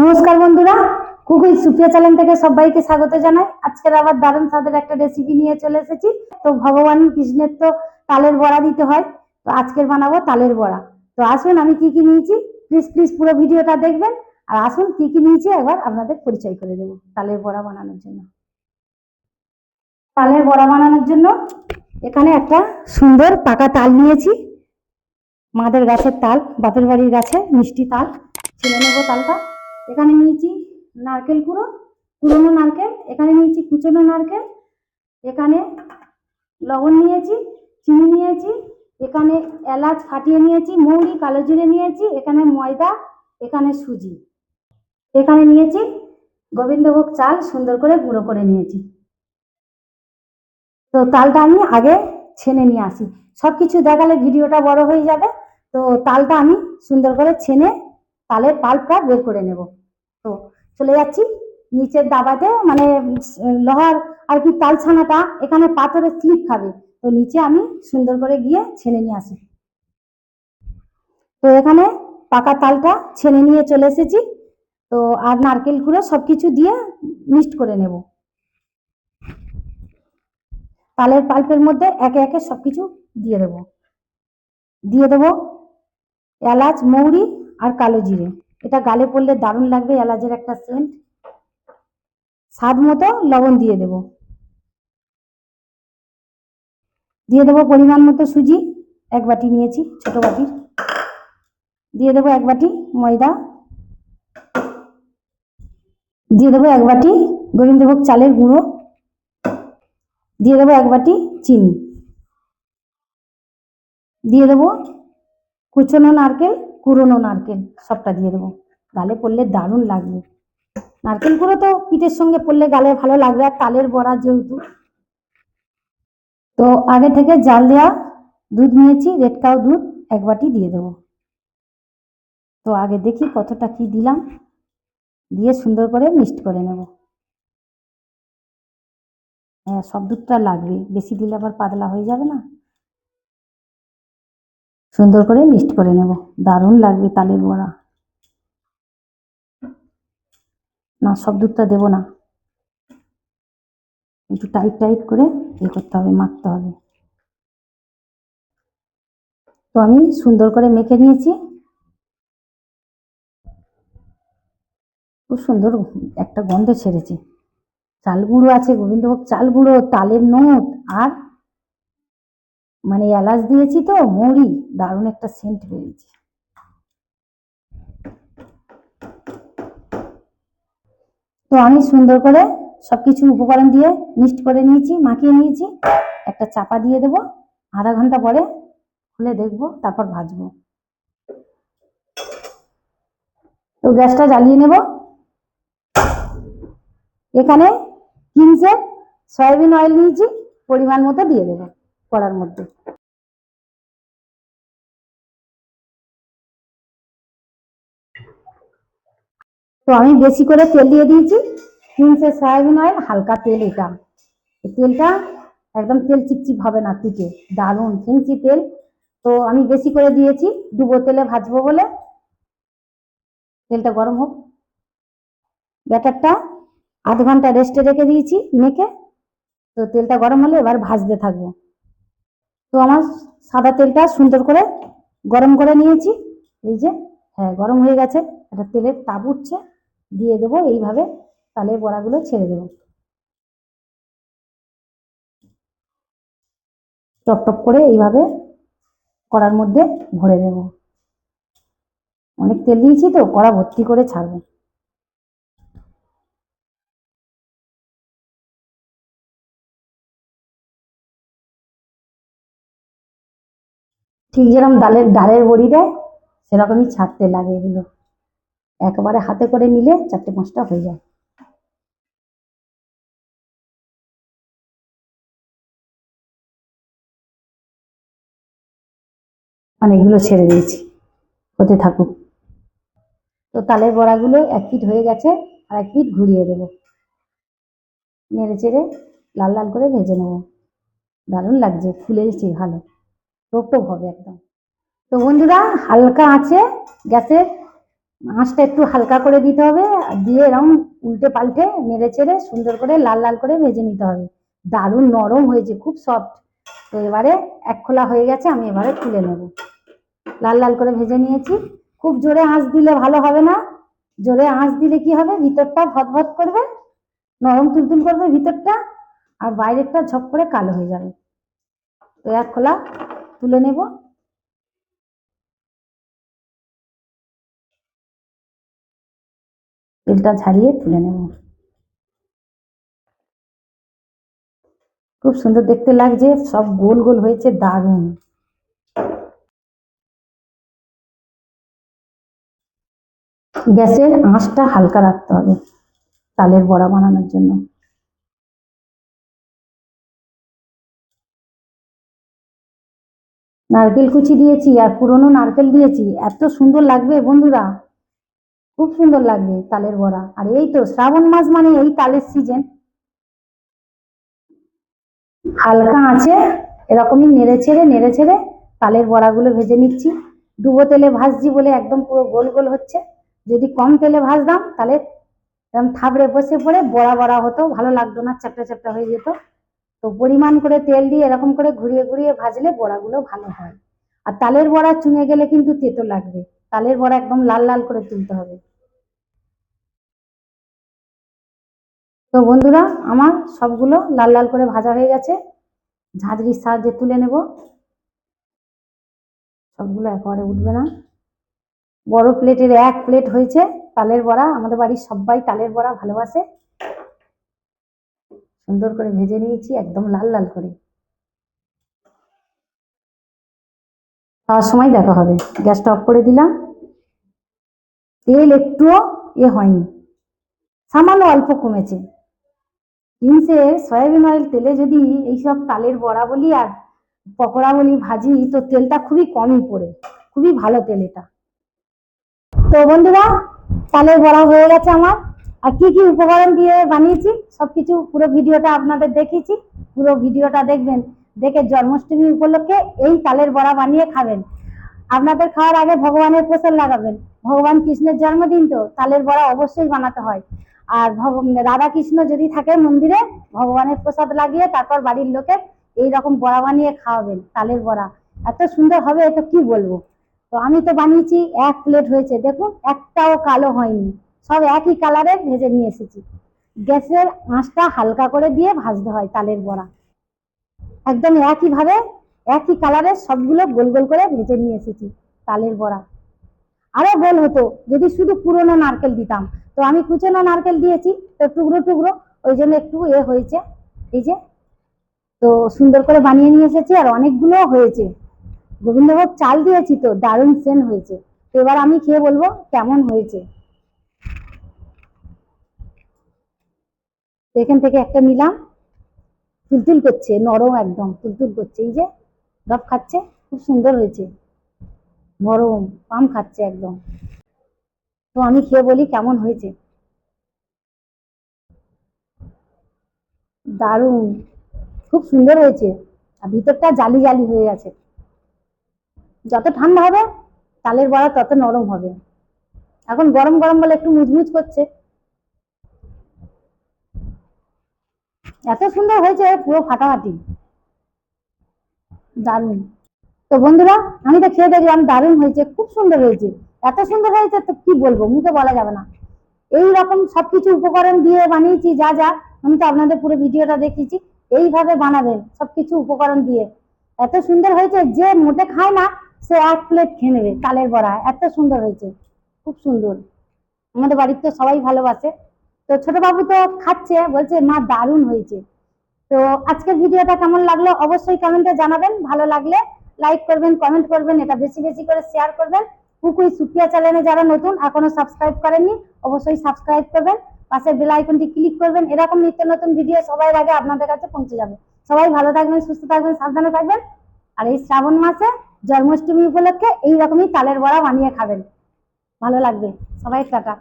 নমস্কার বন্ধুরা কুকুই সুপিয়া চ্যানেল থেকে সবাইকে স্বাগত জানাই। আজকের আবার দারুণ স্বাদের একটা রেসিপি নিয়ে চলে এসেছি। তো ভগবান কৃষ্ণের তো তালের বড়া দিতে হয়, তো আজকের বানাবো তালের বড়া। তো আসুন, আমি কি কি নিয়েছি? প্লিজ প্লিজ পুরো ভিডিওটা দেখবেন। আর আসুন, কি কি নিয়েছি একবার আপনাদের পরিচয় করে দেবো তালের বড়া বানানোর জন্য। তালের বড়া বানানোর জন্য এখানে একটা সুন্দর পাকা তাল নিয়েছি। মাদের গাছের তাল, বাপের বাড়ির গাছে মিষ্টি তাল। ছেলে নেব তালটা। এখানে নিয়েছি নারকেল কুড়ো কুড়োনো নারকেল, এখানে নিয়েছি কুচনো নারকেল, এখানে লবণ নিয়েছি, চিনি নিয়েছি, এখানে এলাচ ফাটিয়ে নিয়েছি, মৌরি, কালো জিরে নিয়েছি, এখানে ময়দা, এখানে সুজি। এখানে নিয়েছি গোবিন্দভোগ চাল সুন্দর করে গুঁড়ো করে নিয়েছি। তো তালটা আমি আগে ছেনে নিয়ে আসি। সব কিছু দেখালে ভিডিওটা বড় হয়ে যাবে। তো তালটা আমি সুন্দর করে ছেনে তালের পাল্পটা বের করে নেব। তো চলে যাচ্ছি নিচের দাবাতে মানে লোহার আর কি তাল ছানাটা এখানে পাথরের স্লিপ খাবে। তো নিচে আমি সুন্দর করে গিয়ে ছেনে নিয়ে আসি। তো এখানে পাকা তালটা ছেনে নিয়ে চলে এসেছি। তো আর নারকেল কুড়ো সব কিছু দিয়ে মিক্সড করে নেব। তালের পাল্পের মধ্যে একে একে সব কিছু দিয়ে দেবো। দিয়ে দেবো এলাচ, মৌরি আর কালো জিরে। এটা গালে পড়লে দারুণ লাগবে এলাচের একটা সেন্ট স্বাদ মতো লবণ দিয়ে দেব। দিয়ে দেবো পরিমাণ মতো সুজি, এক বাটি নিয়েছি ছোট বাটির। দিয়ে দেবো এক বাটি ময়দা। দিয়ে দেবো এক বাটি গোবিন্দভোগ চালের গুঁড়ো। দিয়ে দেবো এক বাটি চিনি। দিয়ে দেবো কুচনো নারকেল কুড়োনো নারকেল সবটা দিয়ে দেবো। গালে পড়লে দারুণ লাগবে। নারকেল কুড়ো তো পিঠের সঙ্গে পড়লে গালে ভালো লাগবে, আর তালের বড়া যেহেতু। তো আগে থেকে জাল দেওয়া দুধ নিয়েছি রেড কাউ দুধ এক বাটি দিয়ে দেবো। তো আগে দেখি কতটা কি দিলাম। দিয়ে সুন্দর করে মিক্সড করে নেব। হ্যাঁ সব দুধটা লাগবে। বেশি দিলে আবার পাতলা হয়ে যাবে না। সুন্দর করে মিক্সড করে নেব। দারুণ লাগবে তালের বড়া। না, সব দুধটা দেবো না। একটু টাইট টাইট করে ইয়ে করতে হবে, মাখতে হবে। তো আমি সুন্দর করে মেখে নিয়েছি। খুব সুন্দর একটা গন্ধ ছেড়েছে। চাল গুঁড়ো আছে, গোবিন্দভোগ চাল গুঁড়ো, তালের নোট আর মানে এলাচ দিয়েছি তো মৌরি দারুণ একটা সেন্ট বেরিয়েছে। তো আমি সুন্দর করে সবকিছু উপকরণ দিয়ে মিক্সড করে নিয়েছি, মাখিয়ে নিয়েছি, একটা চাপা দিয়ে দেবো, আধা ঘণ্টা পরে খুলে দেখব, তারপর ভাজবো। তো গ্যাসটা জ্বালিয়ে নেব। এখানে কিংসের সয়াবিন অয়েল নিয়েছি, পরিমাণ মতো দিয়ে দেবো। কড়ার মধ্যে। তো আমি বেশি করে তেল দিয়ে দিয়েছি। কিংসের সয়াবিন অয়েল হালকা তেল এটা। তেলটা একদম তেল চিপচিপ হবে না পিঠে দারুণ ফেন্সি তেল। তো আমি বেশি করে দিয়েছি। ডুবো তেলে ভাজবো বলে। তেলটা গরম হোক। ব্যাটারটা আধ ঘণ্টা রেস্টে রেখে দিয়েছি, মেখে। তো তেলটা গরম হলে এবার ভাজতে থাকব। তো আমার সাদা তেলটা সুন্দর করে গরম করে নিয়েছি। এই যে হ্যাঁ গরম হয়ে গেছে। একটা তেলের তাপ উঠছে। দিয়ে দেবো এইভাবে তালের বড়াগুলো ছেড়ে দেবো। টপ টপ করে এইভাবে কড়ার মধ্যে ভরে দেবো। অনেক তেল দিয়েছি তো, কড়া ভর্তি করে ছাড়বো। ঠিক যেরকম ডালের ডালের বড়ি দেয়, সেরকমই ছাড়তে লাগে এগুলো। একবারে হাতে করে নিলে চারটে পাঁচটা হয়ে যায়। অনেকগুলো ছেড়ে দিয়েছি, হতে থাকুক। তো তালের বড়াগুলো এক পিঠ হয়ে গেছে, আর এক পিঠ ঘুরিয়ে দেবো। নেড়ে চেড়ে লাল লাল করে ভেজে নেব। দারুণ লাগছে ফুলেছে ভালো। টোপ হবে একদম। তো বন্ধুরা, হালকা আছে, গ্যাসের আঁচটা একটু হালকা করে দিতে হবে, দিয়ে এরকম উল্টে পাল্টে নেড়ে চেড়ে সুন্দর করে লাল লাল করে ভেজে নিতে হবে। দারুণ নরম হয়েছে, খুব সফট তো এবারে এক খোলা হয়ে গেছে, আমি এবারে তুলে নেব। লাল লাল করে ভেজে নিয়েছি। খুব জোরে আঁচ দিলে ভালো হবে না। জোরে আঁচ দিলে কি হবে? ভিতরটা ভদভদ করবে, নরম তুলতুল করবে ভিতরটা, আর বাইরেরটা ঝপ করে কালো হয়ে যাবে। তো এক খোলা তুলে নেব। তেলটা ছাড়িয়ে তুলে নেব। খুব সুন্দর দেখতে লাগছে, সব গোল গোল হয়েছে, দারুণ। গ্যাসের আঁচটা হালকা রাখতে হবে, তালের বড়া বানানোর জন্য। নারকেল কুচি দিয়েছি আর পুরনো নারকেল দিয়েছি। এত সুন্দর লাগবে বন্ধুরা। খুব সুন্দর লাগবে তালের বড়া। আর এই তো শ্রাবণ মাস মানে এই তালের সিজন হালকা আছে এরকমই নেড়ে ছেড়ে নেড়ে ছেড়ে তালের বড়াগুলো ভেজে নিচ্ছি। ডুবো তেলে ভাজছি বলে একদম পুরো গোল গোল হচ্ছে। যদি কম তেলে ভাজতাম তাহলে এরকম থাবড়ে বসে পড়ে বড়া বড়া হতো, ভালো লাগতো না, চ্যাপটা চ্যাপটা হয়ে যেত। তো পরিমাণ করে তেল দিয়ে এরকম করে ঘুরিয়ে ঘুরিয়ে ভাজলে বড়াগুলো ভালো হয়। আর তালের বড়া চুঙে গেলে কিন্তু তেতো লাগবে। তালের বড়া একদম লাল লাল করে তুলতে হবে। তো বন্ধুরা, আমার সবগুলো লাল লাল করে ভাজা হয়ে গেছে। ঝাঁঝরির সাহায্যে তুলে নেব। সবগুলো একবারে উঠবে না। বড় প্লেটের এক প্লেট হয়েছে তালের বড়া। আমাদের বাড়ির সবাই তালের বড়া ভালোবাসে। সুন্দর করে ভেজে নিয়েছি, একদম লাল লাল করে। খাওয়ার সময় দেখা হবে। গ্যাসটা অফ করে দিলাম। তেল একটুও এ হয়নি। সামান্য অল্প কমেছে। কিনছে সয়াবিন অয়েল তেলে যদি এইসব তালের বড়া বলি আর পকোড়া বলি ভাজি, তো তেলটা খুবই কমই পড়ে। খুবই ভালো তেল এটা। তো বন্ধুরা, তালের বড়া হয়ে গেছে আমার। আর কি কি উপকরণ দিয়ে বানিয়েছি, সবকিছু পুরো ভিডিওটা আপনাদের দেখিয়েছি। পুরো ভিডিওটা দেখবেন, দেখে জন্মাষ্টমী উপলক্ষে এই তালের বড়া বানিয়ে খাবেন। আপনাদের খাওয়ার আগে ভগবানের প্রসাদ লাগাবেন। ভগবান কৃষ্ণের জন্মদিন তো, তালের বড়া অবশ্যই বানাতে হয়। আর রাধা কৃষ্ণ যদি থাকে মন্দিরে, ভগবানের প্রসাদ লাগিয়ে তারপর বাড়ির লোকে এই রকম বড়া বানিয়ে খাওয়াবেন, তালের বড়া। এত সুন্দর হবে তো কি বলব? তো আমি তো বানিয়েছি, এক প্লেট হয়েছে, দেখুন, একটাও কালো হয়নি। সব একই কালারের ভেজে নিয়ে এসেছি। গ্যাসের আঁচটা হালকা করে দিয়ে ভাজতে হয় তালের বড়া। একদম একইভাবে একই কালারের সবগুলো গোল গোল করে ভেজে নিয়ে এসেছি তালের বড়া। আরও গোল হতো, যদি শুধু পুরনো নারকেল দিতাম। তো আমি কুচনো নারকেল দিয়েছি, তো টুকরো টুকরো, ওই জন্য একটু এ হয়েছে। এই যে, তো সুন্দর করে বানিয়ে নিয়ে এসেছি, আর অনেকগুলো হয়েছে। গোবিন্দভোগ চাল দিয়েছি তো, দারুণ সেন হয়েছে। তো এবার আমি খেয়ে বলব কেমন হয়েছে। তো এখান থেকে একটা নিলাম। তুলতুল করছে, নরম একদম, তুলতুল করছে। এই যে ডব খাচ্ছে, খুব সুন্দর হয়েছে। নরম, পাম খাচ্ছে একদম। তো আমি খেয়ে বলি কেমন হয়েছে। দারুণ, খুব সুন্দর হয়েছে। আর ভিতরটা জালি জালি হয়ে গেছে। যত ঠান্ডা হবে, তালের বড়া তত নরম হবে। এখন গরম গরম বলে একটু মুচমুচ করছে। এত সুন্দর হয়েছে পুরো ফাটাফাটি। দারুণ। তো বন্ধুরা, আমি তো খেয়ে দেখলাম দারুণ হয়েছে, খুব সুন্দর হয়েছে। এত সুন্দর হয়েছে তো কি বলব, মুখে বলা যাবে না। এই রকম সবকিছু উপকরণ দিয়ে বানিয়েছি, যা যা, আমি তো আপনাদের পুরো ভিডিওটা দেখিয়েছি, এইভাবে বানাবেন সবকিছু উপকরণ দিয়ে। এত সুন্দর হয়েছে, যে মোটে খায় না, সে এক প্লেট খেয়ে নেবে, তালের বড়া। এত সুন্দর হয়েছে, খুব সুন্দর। আমাদের বাড়ির তো সবাই ভালোবাসে। তো ছোট বাবু তো খাচ্ছে, বলছে, মা, দারুণ হয়েছে। তো আজকের ভিডিওটা কেমন লাগল অবশ্যই কমেন্টে জানাবেন। ভালো লাগলে লাইক করবেন কমেন্ট করবেন, এটা বেশি বেশি করে শেয়ার করবেন। কুকুই সুপ্রিয়া চ্যানেলে যারা নতুন, এখনও সাবস্ক্রাইব করেননি, অবশ্যই সাবস্ক্রাইব করবেন। পাশের বেল আইকনটি ক্লিক করবেন। এরকম নিত্য নতুন ভিডিও সবার আগে আপনাদের কাছে পৌঁছে যাবে। সবাই ভালো থাকবেন, সুস্থ থাকবেন, সাবধানে থাকবেন। আর এই শ্রাবণ মাসে জন্মাষ্টমী উপলক্ষে এই রকমই তালের বড়া বানিয়ে খাবেন। ভালো লাগবে। সবাই টাটা।